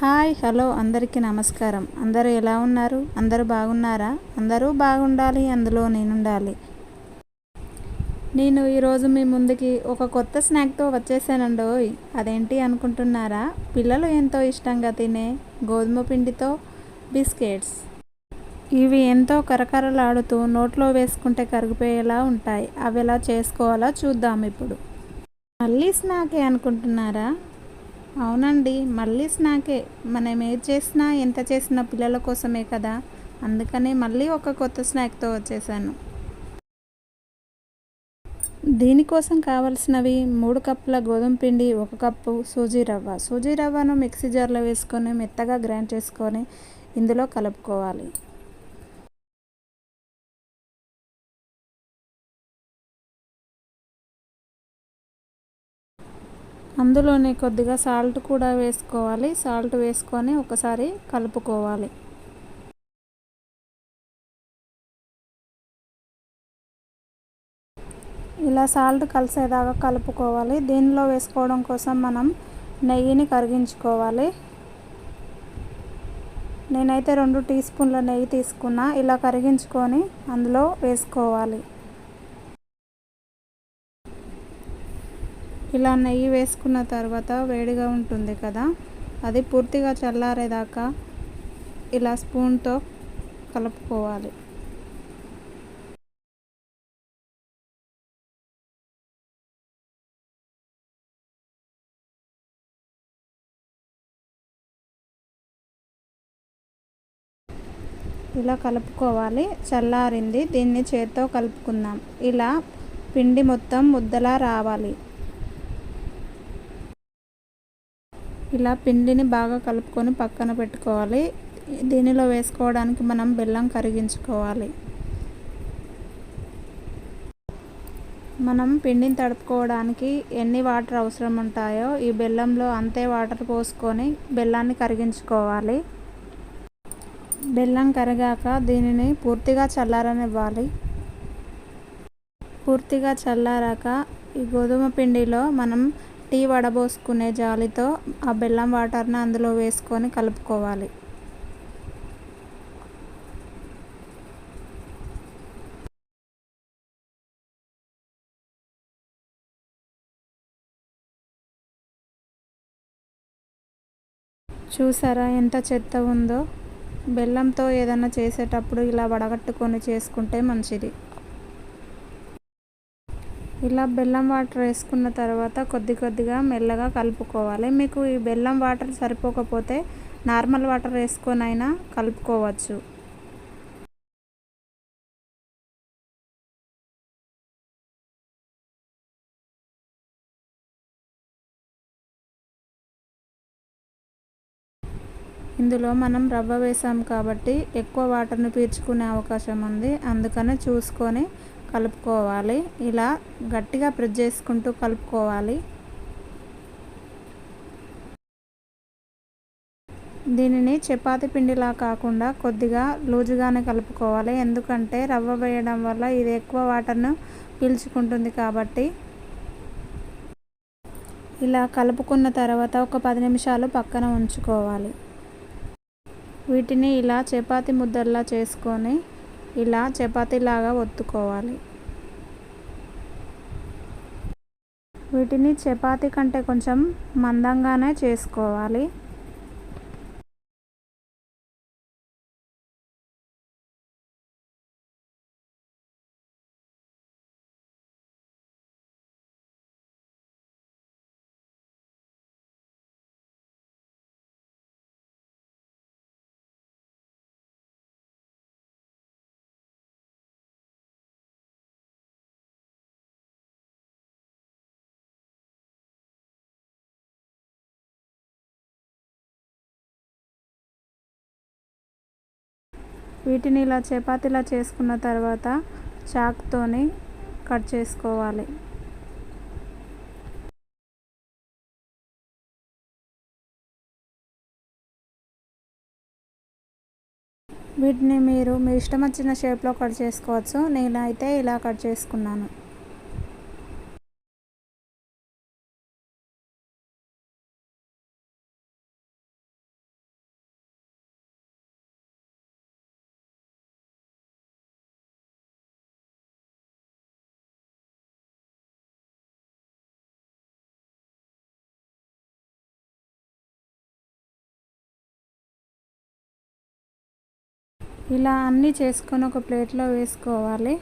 Hi hello అందరికీ నమస్కారం. అందరూ ఎలా ఉన్నారు? అందరూ బాగున్నారా? అందరూ బాగుండాలి అందులో నేనుండాలి. నేను ఈరోజు మీ ముందుకి ఒక కొత్త స్నాక్తో వచ్చేసానండోయ్ అదేంటి అనుకుంటున్నారా? పిల్లలు ఎంతో ఇష్టంగా తినే గోధుమ పిండితో బిస్కెట్స్. ఇవి ఎంతో కరకరలాడుతూ నోట్లో వేసుకుంటే కరిగిపోయేలా ఉంటాయి. అవి ఎలా చేసుకోవాలో చూద్దాం ఇప్పుడు. మళ్ళీ స్నాకే అనుకుంటున్నారా? అవునండి మళ్ళీ స్నాకే. మనం ఏది చేసినా ఎంత చేసినా పిల్లల కోసమే కదా. అందుకని మళ్ళీ ఒక కొత్త స్నాక్తో వచ్చేసాను. దీనికోసం కావలసినవి మూడు కప్పుల గోధుమ పిండి ఒక కప్పు సూజీ రవ్వ. సూజీ రవ్వను మిక్సీ జార్లో వేసుకొని మెత్తగా గ్రైండ్ చేసుకొని ఇందులో కలుపుకోవాలి. అందులోనే కొద్దిగా సాల్ట్ కూడా వేసుకోవాలి. సాల్ట్ వేసుకొని ఒకసారి కలుపుకోవాలి. ఇలా సాల్ట్ కలిసేదాకా కలుపుకోవాలి. దీనిలో వేసుకోవడం కోసం మనం నెయ్యిని కరిగించుకోవాలి. నేనైతే రెండు టీ స్పూన్ల నెయ్యి తీసుకున్నా. ఇలా కరిగించుకొని అందులో వేసుకోవాలి. ఇలా నెయ్యి వేసుకున్న తర్వాత వేడిగా ఉంటుంది కదా అది పూర్తిగా చల్లారేదాకా ఇలా స్పూన్తో కలుపుకోవాలి. ఇలా కలుపుకోవాలి. చల్లారింది దీన్ని చేత్తో కలుపుకుందాం. ఇలా పిండి మొత్తం ముద్దలా రావాలి. ఇలా పిండిని బాగా కలుపుకొని పక్కన పెట్టుకోవాలి. దీనిలో వేసుకోవడానికి మనం బెల్లం కరిగించుకోవాలి. మనం పిండిని తడుపుకోవడానికి ఎన్ని వాటర్ అవసరం ఉంటాయో ఈ బెల్లంలో అంతే వాటర్ పోసుకొని బెల్లాన్ని కరిగించుకోవాలి. బెల్లం కరిగాక దీనిని పూర్తిగా చల్లారనివ్వాలి. పూర్తిగా చల్లారాక ఈ గోధుమ పిండిలో మనం టీ వడబోసుకునే జాలితో ఆ బెల్లం వాటర్ని అందులో వేసుకొని కలుపుకోవాలి. చూసారా ఎంత చెత్త ఉందో? బెల్లంతో ఏదైనా చేసేటప్పుడు ఇలా వడగట్టుకొని చేసుకుంటే మంచిది. ఇలా బెల్లం వాటర్ వేసుకున్న తర్వాత కొద్ది కొద్దిగా మెల్లగా కలుపుకోవాలి. మీకు ఈ బెల్లం వాటర్ సరిపోకపోతే నార్మల్ వాటర్ వేసుకొనైనా కలుపుకోవచ్చు. ఇందులో మనం రవ్వ వేసాం కాబట్టి ఎక్కువ వాటర్ని పీల్చుకునే అవకాశం ఉంది. అందుకని చూసుకొని కలుపుకోవాలి. ఇలా గట్టిగా ప్రెస్ చేసుకుంటూ కలుపుకోవాలి. దీనిని చపాతి పిండిలా కాకుండా కొద్దిగా లూజుగానే కలుపుకోవాలి. ఎందుకంటే రవ్వ వేయడం వల్ల ఇది ఎక్కువ వాటర్ను పీల్చుకుంటుంది కాబట్టి. ఇలా కలుపుకున్న తర్వాత ఒక పది నిమిషాలు పక్కన ఉంచుకోవాలి. వీటిని ఇలా చపాతి ముద్దల్లా చేసుకొని ఇలా చపాతీలాగా ఒత్తుకోవాలి. వీటిని చపాతీ కంటే కొంచెం మందంగానే చేసుకోవాలి. వీటిని ఇలా చపాతీలా చేసుకున్న తర్వాత చాక్తోని కట్ చేసుకోవాలి. వీటిని మీరు మీ ఇష్టం వచ్చిన షేప్లో కట్ చేసుకోవచ్చు. నేనైతే ఇలా కట్ చేసుకున్నాను. ఇలా అన్నీ చేసుకొని ఒక ప్లేట్లో వేసుకోవాలి.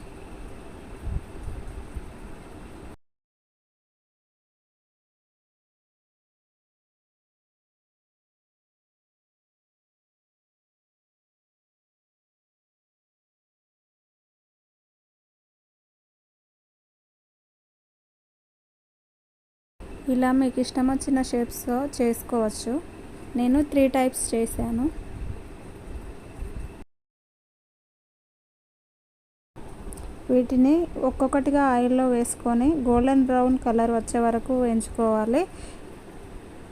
ఇలా మీకు ఇష్టం వచ్చిన షేప్స్తో చేసుకోవచ్చు. నేను త్రీ టైప్స్ చేశాను. వీటిని ఒక్కొక్కటిగా ఆయిల్లో వేసుకొని గోల్డెన్ బ్రౌన్ కలర్ వచ్చే వరకు వేయించుకోవాలి.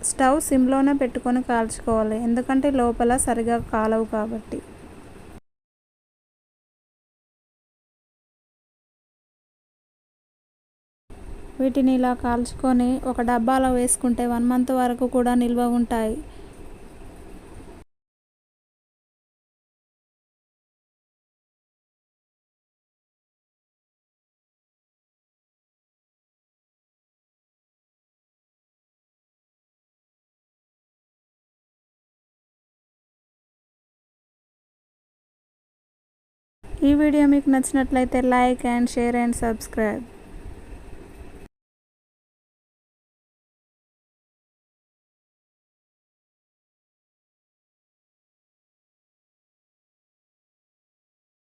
స్టవ్ సిమ్లోనే పెట్టుకొని కాల్చుకోవాలి. ఎందుకంటే లోపల సరిగా కాలవు కాబట్టి. వీటిని ఇలా కాల్చుకొని ఒక డబ్బాలో వేసుకుంటే వన్ మంత్ వరకు కూడా నిల్వ ఉంటాయి. ఈ వీడియో మీకు నచ్చినట్లయితే like and share and subscribe.